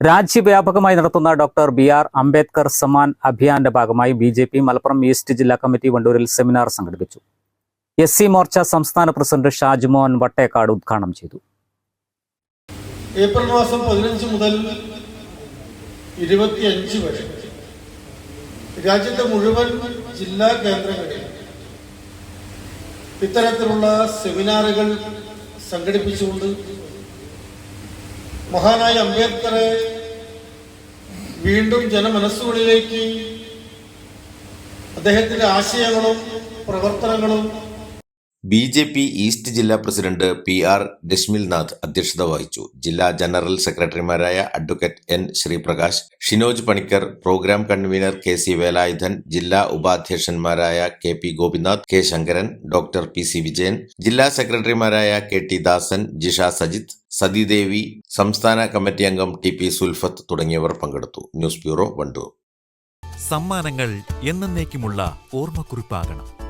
രാജ്യവ്യാപകമായി നടത്തുന്ന doctor B R Ambedkar Samman അഭിയാന്റെ ഭാഗമായി B J P Malappuram east ജില്ലാ കമ്മിറ്റി വണ്ടൂരിൽ സെമിനാർ സംഘടിപ്പിച്ചു. എസ് സി മോർച്ച സംസ്ഥാന പ്രസിഡന്റ് ഷാജുമോഹൻ വട്ടേക്കാട് ഉദ്ഘാടനം ചെയ്തു. ഏപ്രിൽ മാസം പതിനഞ്ച് മുതൽ ഇരുപത്തിയഞ്ച് വരെ രാജ്യത്തെ മുഴുവൻ ജില്ലാ കേന്ദ്രങ്ങളിൽ ഇത്തരത്തിലുള്ള സെമിനാറുകൾ സംഘടിപ്പിച്ചുകൊണ്ട് മഹാനായ അംബേദ്കറെ വീണ്ടും ജനമനസ്സുകളിലേക്ക് അദ്ദേഹത്തിന്റെ ആശയങ്ങളും പ്രവർത്തനങ്ങളും ബി ജെ പി ഈസ്റ്റ് ജില്ലാ പ്രസിഡന്റ് പി ആർ രശ്മിൽനാഥ് അധ്യക്ഷത വഹിച്ചു. ജില്ലാ ജനറൽ സെക്രട്ടറിമാരായ advocate N Sriprakash Shinoj Panicker programme convener K C Velayudhan ജില്ലാ ഉപാധ്യക്ഷന്മാരായ K P Gopinath K Sankaran doctor P C Vijayan ജില്ലാ സെക്രട്ടറിമാരായ കെ ടി ദാസൻ ജിഷ സജിത്ത് സതീദേവി സംസ്ഥാന കമ്മിറ്റി അംഗം ടി പി സുൽഫത്ത് തുടങ്ങിയവർ പങ്കെടുത്തു. News bureau Wandoor. സമ്മാനങ്ങൾ എന്നേക്കുമുള്ള ഓർമ്മക്കുറിപ്പാകണം.